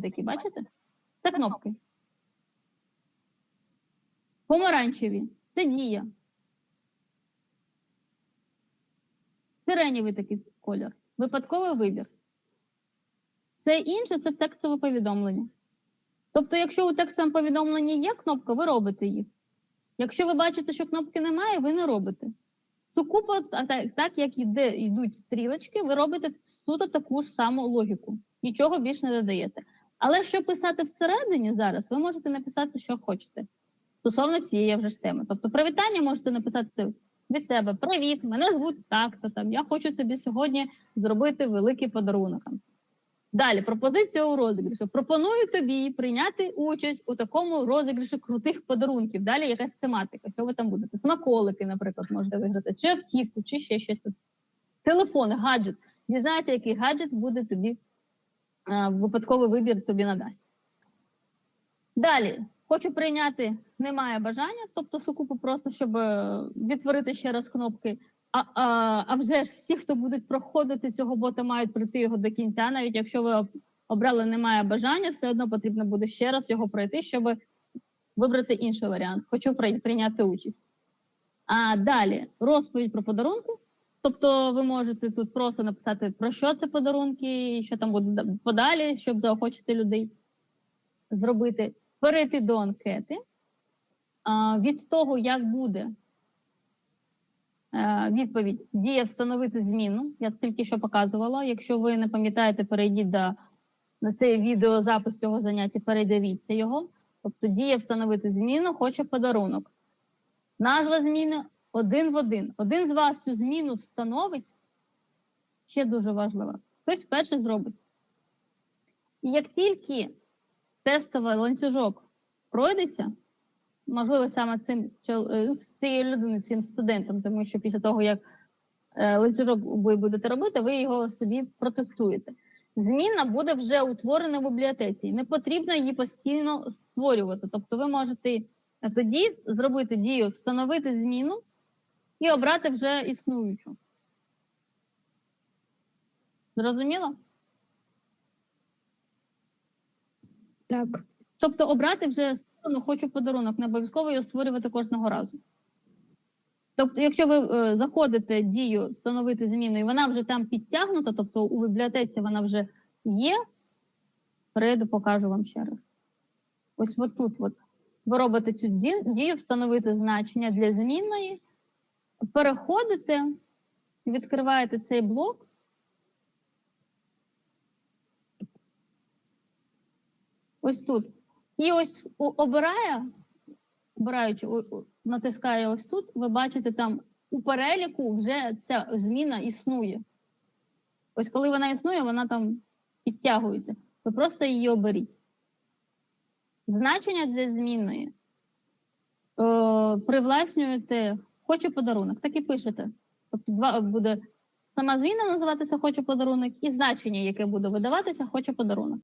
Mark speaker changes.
Speaker 1: такі, бачите? Це кнопки. Помаранчеві це дія. Сиренєвий такий колір. Випадковий вибір. Все інше це текстове повідомлення. Тобто, якщо у текстовому повідомленні є кнопка, ви робите їх. Якщо ви бачите, що кнопки немає, ви не робите. Сукупо, так, як іде, йдуть стрілочки, ви робите суто таку ж саму логіку. Нічого більше не додаєте. Але що писати всередині зараз, ви можете написати, що хочете. Стосовно цієї вже ж теми. Тобто, привітання можете написати від себе: Привіт, мене звуть так-то там. Я хочу тобі сьогодні зробити великий подарунок. Далі пропозиція у розіграші. Пропоную тобі прийняти участь у такому розіграші крутих подарунків. Далі якась тематика. Що ви там будете? Смаколики, наприклад, можете виграти, чи автівку, чи ще щось. Телефон, гаджет. Дізнайся, який гаджет буде тобі випадковий вибір тобі надасть. Далі хочу прийняти немає бажання, тобто сукупу просто, щоб е, відтворити ще раз кнопки. А, а, а вже ж всі, хто будуть проходити цього бота, мають пройти його до кінця. Навіть якщо ви обрали немає бажання, все одно потрібно буде ще раз його пройти, щоб вибрати інший варіант. Хочу прийняти участь. А далі розповідь про подарунки. Тобто ви можете тут просто написати, про що це подарунки, і що там буде подалі, щоб заохочити людей зробити. Перейти до анкети. Від того, як буде Е, Відповідь дія встановити зміну. Я тільки що показувала. Якщо ви не пам'ятаєте, перейдіть до, на цей відеозапис цього заняття, передивіться його. Тобто дія встановити зміну, хоче подарунок. Назва зміни один в один. Один з вас цю зміну встановить. Ще дуже важливо. Хтось перший зробить. І як тільки тестовий ланцюжок пройдеться, можливо, саме цим е, з цією людиною, цим студентом, тому що після того, як е, ланцюжок ви будете робити, ви його собі протестуєте. Зміна буде вже утворена в бібліотеці. Не потрібно її постійно створювати. Тобто, ви можете е, тоді зробити дію, встановити зміну і обрати вже існуючу. Зрозуміло?
Speaker 2: Так.
Speaker 1: Тобто обрати вже сторону хочу подарунок, не обов'язково його створювати кожного разу. Тобто, якщо ви е, заходите дію встановити зміну, і вона вже там підтягнута, тобто у бібліотеці вона вже є, перейду, покажу вам ще раз. Ось от тут от. ви робите цю дію, встановити значення для змінної, переходите, відкриваєте цей блок. Ось тут. І ось обирає, обираючи, натискає ось тут, ви бачите там у переліку вже ця зміна існує. Ось коли вона існує, вона там підтягується. Ви просто її оберіть. Значення для змінної е, привласнюєте хочу подарунок. Так і пишете. Тобто два буде сама зміна називатися хочу подарунок, і значення, яке буде видаватися, хочу подарунок.